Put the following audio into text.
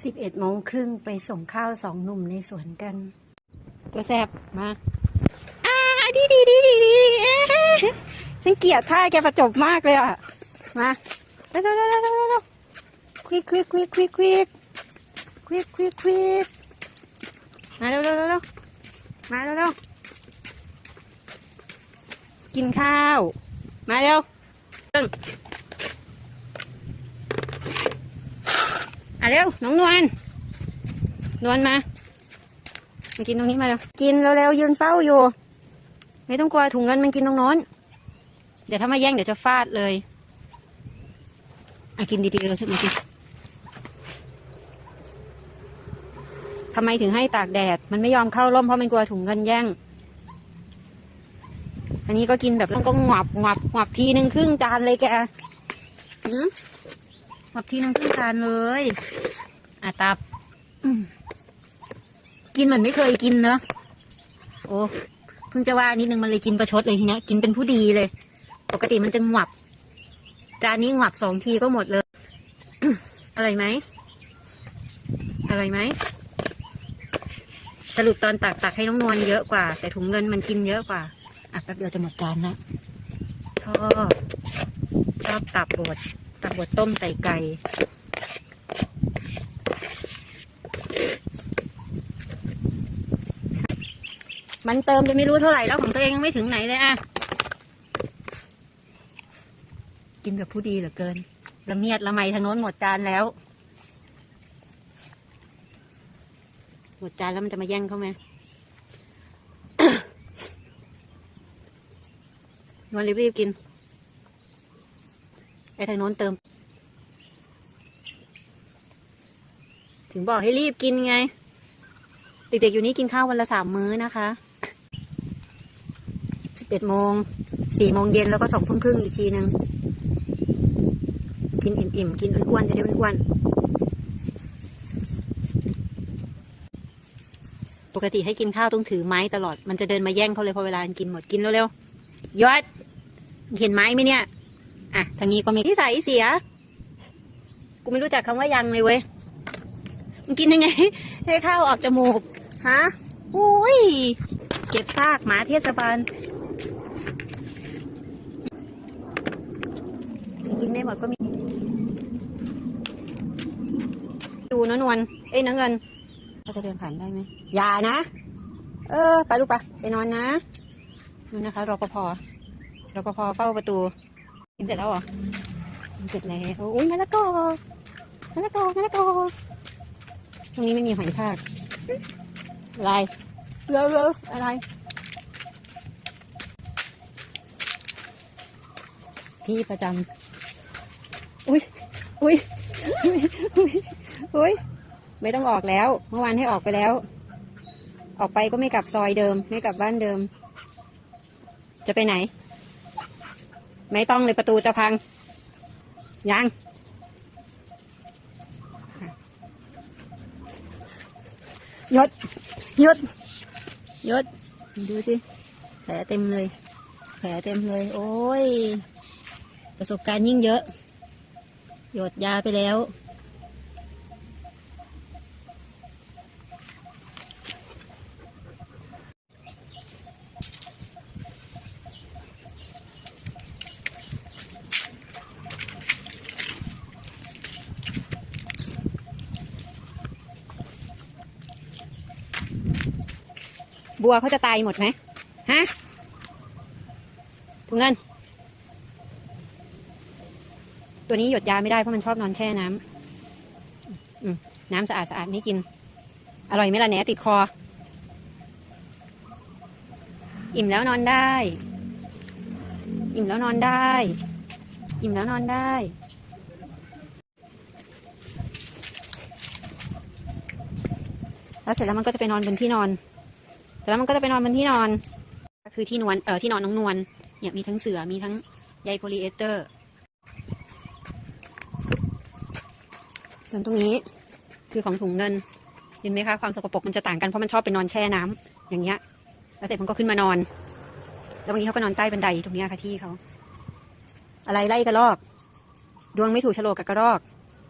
สิบเอ็ดโมงครึ่งไปส่งข้าวสองหนุ่มในสวนกัน ตัวแซบมาอ่าดีดีดีดีดีเอ๊ะฉันเกลียดท่าแกประจบมากเลยอะ มาเร็วเร็วเร็วเร็วเร็วเร็วควิกควิกควิกควิกควิกควิกควิกควิกมาเร็วเร็วเร็วเร็วมาเร็วเร็วกินข้าว มาเร็วตึ้ง อะเร็วน้องนวลนวลมามากินตรงนี้มาเร็วกินเร็วๆยืนเฝ้าอยู่ ไม่ต้องกลัวถุงเงินมันกินตรงโน้น เดี๋ยวถ้ามาแย่งเดี๋ยวจะฟาดเลยอะกินดีๆเลยมากินทำไมถึงให้ตากแดด มันไม่ยอมเข้าร่มเพราะมันกลัวถุงเงินแย่ง อันนี้ก็กินแบบต้องก็งวับงวับงวับทีหนึ่งครึ่งจานเลยแกหืม งวับทีหนึ่งครึ่งจานเลยอะตับอืมกินเหมือนไม่เคยกินเนอะโอ้เพิ่งจะว่านิดนึงมันเลยกินประชดเลยทีเนี้ยกินเป็นผู้ดีเลย ปกติมันจะงวับจานนี้งวับสองทีก็หมดเลยอร่อยไหมอร่อยไหมสรุปตอนตักตักให้น้องนวลเยอะกว่า แต่ถุงเงินมันกินเยอะกว่าอะแป๊บเดียวจะหมดจานละชอบชอบตับบด ตับบดต้มใส่ไก่มันเติมจะไม่รู้เท่าไหร่แล้วของตัวเองไม่ถึงไหนเลยอะ กินแบบผู้ดีเหลือเกิน ละเมียดละไมทางโน้นหมดจานแล้ว หมดจานแล้วมันจะมาแย่งเขาไหมนวลรีบๆกิน ทางโน้นเติม ถึงบอกให้รีบกินไง เด็กๆอยู่นี่กินข้าววันละสามมื้อนะคะสิบเอ็ดโมงสี่โมงเย็นแล้วก็สองทุ่มครึ่งอีกทีหนึ่งกินอิ่มๆ กินอ้วนๆ จะได้อ้วนๆ ปกติให้กินข้าวต้องถือไม้ตลอด มันจะเดินมาแย่งเขาเลยพอเวลากินหมดกินเร็วๆยอด เห็นไม้ไหมเนี่ย อะทางนี้ก็มีที่ใส่เสีย กูไม่รู้จักคำว่ายังเลยเว้ยมันกินยังไง ให้ข้าวออกจมูก ฮะอุ้ย เก็บซากหมาเทศบาล กินไม่หมดก็มี ดูนะนวล เอ้ยน้ำเงินเราจะเดินผ่านได้ไหม อย่านะ เออ ไปลูกปะไปนอนนะนู่นนะคะรปภรปภเฝ้าประตู กินเสร็จแล้วเหรอกินเสร็จแล้วอุ้ยมะละกอมะละกอมะละกอตรงนี้ไม่มีหอยทากอะไรเลอะเลอะอะไรที่ประจำอุ้ยอุ้ยอุ้ยอุ้ยอุ้ยไม่ต้องออกแล้ว เมื่อวานให้ออกไปแล้ว ออกไปก็ไม่กลับซอยเดิม ไม่กลับบ้านเดิม จะไปไหน ไม่ต้องเลยประตูจะพัง ยัง ยดยดยดดูสิแผลเต็มเลย แผลเต็มเลย โอ้ย ประสบการณ์ยิ่งเยอะ หยดยาไปแล้ว บัวเขาจะตายหมดไหมฮะถุงเงิน ตัวนี้หยดยาไม่ได้เพราะมันชอบนอนแช่น้ำอืมน้ำสะอาดสะอาดไม่กิน อร่อยไหมล่ะแหนติดคอ อิ่มแล้วนอนได้ อิ่มแล้วนอนได้ อิ่มแล้วนอนได้แล้วเสร็จแล้วมันก็จะไปนอนบนที่นอน แล้วมันก็จะไปนอนบนที่นอนก็คือที่นวลเออที่นอนน้องนวลเนี่ยมีทั้งเสือมีทั้งใยโพลีเอสเตอร์ ส่วนตรงนี้คือของถุงเงินเห็นไหมคะความสกปรกมันจะต่างกันเพราะมันชอบไปนอนแช่น้ำอย่างเงี้ยแล้วเสร็จมันก็ขึ้นมานอน แล้วบางทีเขาก็นอนใต้บันไดตรงเนี้ยค่ะที่เขาอะไรไล่กระรอก ดวงไม่ถูกฉลกกับกระรอก